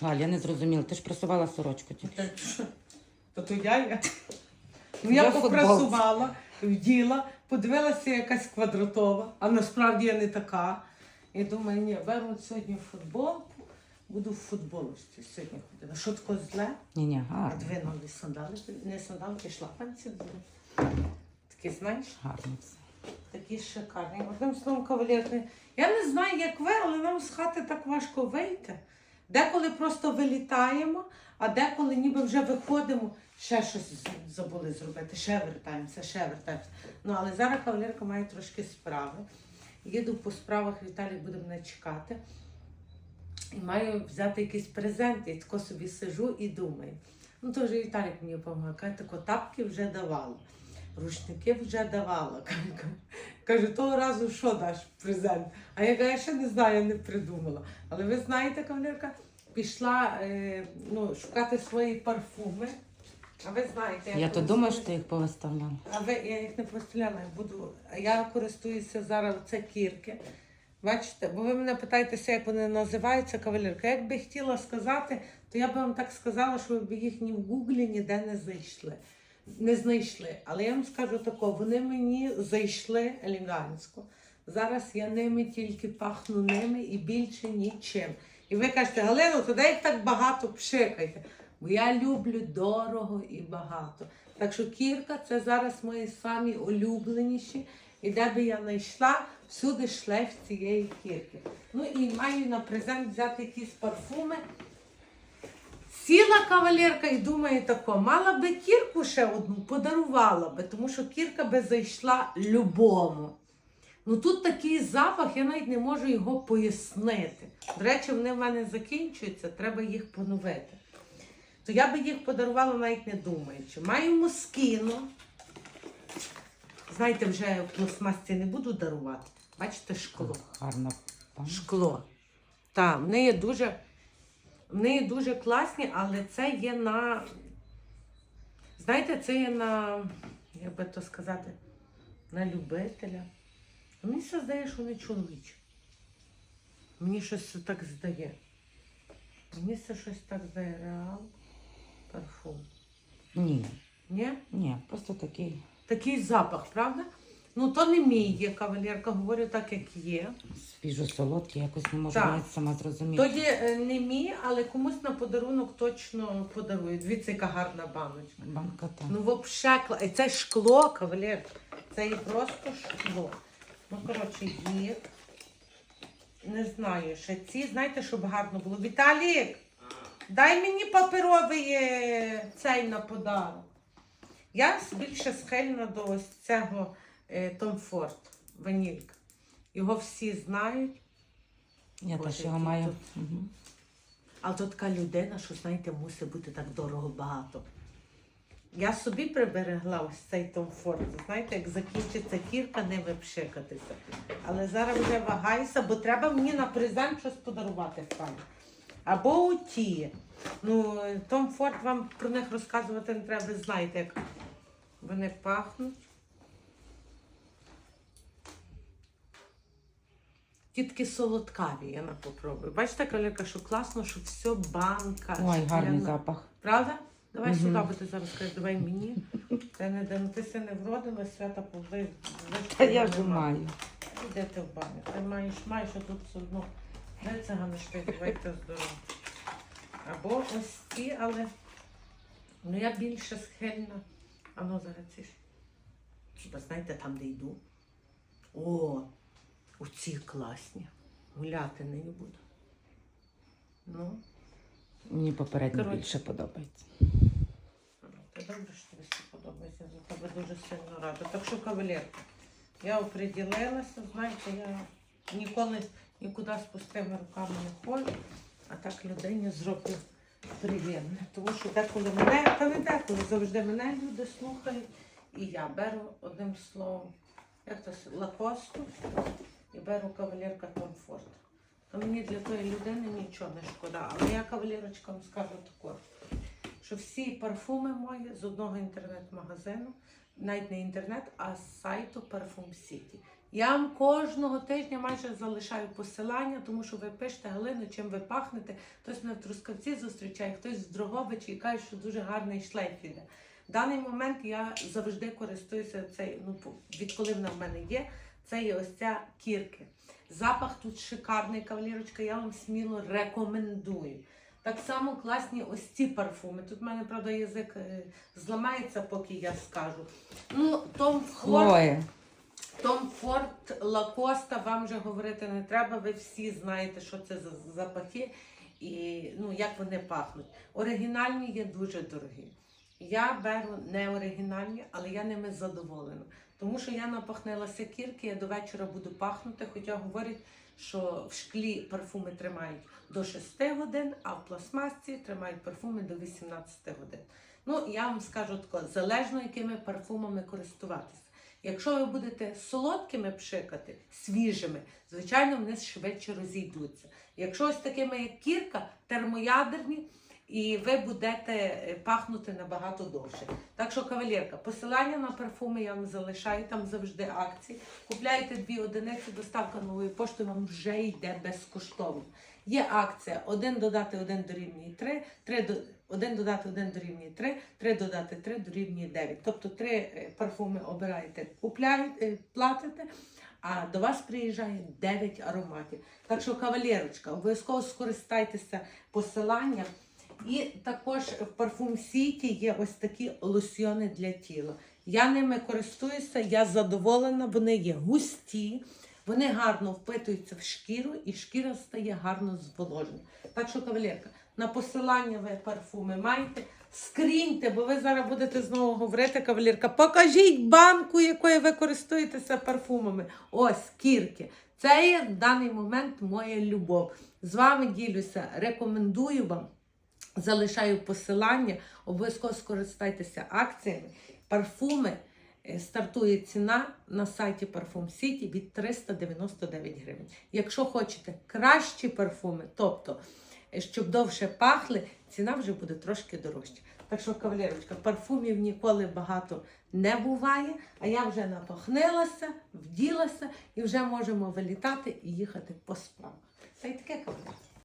Галь, я не зрозуміла, ти ж просувала сорочку тільки. Так? То то я я. Ну, Я я попрасувала, вділа, подивилася якась квадратова, а насправді я не така. І думаю, ні, беру сьогодні футболку, буду в футболочці сьогодні ходила. Що таке зле? Ні, ні, гарно. двинули сандали, не сандалки, шлапанці. Такі, знаєш, Гарно все. такі шикарні. Одним словом, кавалерки. Я не знаю, як ви, але нам з хати так важко вийти. Деколи просто вилітаємо, а деколи ніби вже виходимо, ще щось забули зробити, ще вертаємося, ще вертаємося. Ну, але зараз кавалерка має трошки справи. Їду по справах, Віталій буде мене чекати. І маю взяти якийсь презент, і тако собі сижу і думаю. Ну, то вже Віталік мені допомагає. Тако тапки вже давала, рушники вже давала. Каже, того разу що даш презент? А я кажу, я ще не знаю, я не придумала. Але ви знаєте, кавалерка, пішла е, ну, шукати свої парфуми. А ви знаєте, Я то думаю, що ти їх повиставляла. а ви, я їх не поставляла, я буду. Я користуюся зараз це кірки. Бачите, бо ви мене питаєтеся, як вони називаються, кавалерка. Як би хотіла сказати, то я би вам так сказала, що ви б їх ні в гуглі ніде не знайшли. Не знайшли. Але я вам скажу тако, вони мені зайшли елегантсько. Зараз я ними тільки пахну ними і більше нічим. І ви кажете, Галино, тоді їх так багато пшикайте. Бо я люблю дорого і багато. Так що кірка це зараз мої самі улюбленіші. І де би я не йшла, всюди шлейф цієї кірки. Ну і маю на презент взяти якісь парфуми. Сіла кавалерка і думає тако, мала би кірку ще одну, подарувала би, тому що кірка би зайшла любому. Ну тут такий запах, я навіть не можу його пояснити. До речі, вони в мене закінчуються, треба їх поновити. То я би їх подарувала навіть не думаючи. Маю москіно. Знаєте, вже в пластмасці не буду дарувати. Бачите, шкло. Гарно. Шкло. Так, вони є дуже, вони є дуже класні, але це є на. Знаєте, це є на, як би то сказати, на любителя. Мені все здає, що вони чоловічі. Мені щось так здає. Мені це щось так здає. Реал. Парфум. Ні, Ні? ні, просто такий Такий запах, правда? Ну, то не мій є кавалерка, говорю так, як є. свіжо солодкий, якось не можу Так. навіть сама То зрозуміти. є е, не мій, але комусь на подарунок точно подарую. Дивіться, яка гарна баночка. Банка та. Ну, взагалі, кла- і це шкло, кавалер. Це є просто шкло. Ну, коротше, є. Не знаю, ще ці, знаєте, щоб гарно було. Віталік, дай мені паперовий е, цей на подарок. Я більше схильна до ось цього е, Tom Ford ванілька. Його всі знають. Я теж його маю. тут. Але то така людина, що, знаєте, мусить бути так дорого багато. Я собі приберегла ось цей Том Форд. Знаєте, як закінчиться кірка, не випшикатися. Але зараз вже вагаюся, бо треба мені на презент щось подарувати пані. Або у ті. Ну, Том Форд вам про них розказувати не треба, ви знаєте, як вони пахнуть. Ті такі солодкаві, я на попробую. Бачите, калерка, що класно, що все банка. Ой, гарний запах. Правда? Давай Мгм. сюди, бо ти зараз кажеш, давай мені. Та не ну ти се не вродила, свята повли. Та я ж маю. Де ти в баню? Ти маєш, маєш а тут все одно. Дай це ганишки, давайте здорово. Або ось ці, але ну я більше схильна. А ну зараз ці ж. Хіба знаєте, там де йду? О, оці класні. Гуляти не буду. Ну. Мені попередньо Коротше. більше подобається. Це добре, що тобі все подобається. За тебе дуже сильно рада. Так що, кавалерка, я оприділилася, знаєте, я ніколи нікуди з пустими руками не ходжу, а так людині зроблю приємне. Тому що деколи мене, та не деколи, завжди мене люди слухають. І я беру одним словом, як то с- лакосту і беру кавалерка комфорт. То мені для тої людини нічого не шкода. Але я кавалерочкам скажу таке що всі парфуми мої з одного інтернет-магазину, навіть не інтернет, а з сайту Parfum City. Я вам кожного тижня майже залишаю посилання, тому що ви пишете Галину, чим ви пахнете. Хтось мене в Трускавці зустрічає, хтось в Дрогобичі і каже, що дуже гарний шлейф іде. В даний момент я завжди користуюся цей, ну, відколи вона в мене є, це є ось ця кірки. Запах тут шикарний, кавалірочка, я вам сміло рекомендую. Так само класні ось ці парфуми. Тут в мене, правда, язик е, зламається, поки я скажу. Ну, Том Форд, Том Форд, Лакоста, вам вже говорити не треба. Ви всі знаєте, що це за запахи і ну, як вони пахнуть. Оригінальні є дуже дорогі. Я беру не оригінальні, але я ними задоволена. Тому що я напахнилася кірки, я до вечора буду пахнути, хоча говорять, що в шклі парфуми тримають до 6 годин, а в пластмасці тримають парфуми до 18 годин. Ну, я вам скажу тако, залежно якими парфумами користуватися. Якщо ви будете солодкими пшикати, свіжими, звичайно, вони швидше розійдуться. Якщо ось такими, як кірка, термоядерні, і ви будете е, пахнути набагато довше. Так що, кавалерка, посилання на парфуми я вам залишаю, там завжди акції. Купляєте дві одиниці, доставка нової пошти вам вже йде безкоштовно. Є акція один додати один дорівнює 3, 3 до, один додати один дорівнює 3, 3 додати 3 дорівнює 9. Тобто три е, парфуми обираєте, купляєте, платите, а до вас приїжджає 9 ароматів. Так що, кавалерочка, обов'язково скористайтеся посиланням. І також в парфум Сіті є ось такі лосьйони для тіла. Я ними користуюся, я задоволена, вони є густі, вони гарно впитуються в шкіру і шкіра стає гарно зволожена. Так що, кавалерка, на посилання ви парфуми маєте. Скріньте, бо ви зараз будете знову говорити, кавалерка. Покажіть банку, якою ви користуєтеся парфумами. Ось кірки. Це є в даний момент моя любов. З вами ділюся, рекомендую вам. Залишаю посилання, обов'язково скористайтеся акціями. Парфуми е, стартує ціна на сайті Parfum City від 399 гривень. Якщо хочете кращі парфуми, тобто е, щоб довше пахли, ціна вже буде трошки дорожча. Так що, кавалерочка, парфумів ніколи багато не буває, а я вже напахнилася, вділася і вже можемо вилітати і їхати по справах. Та й таке кавалерка.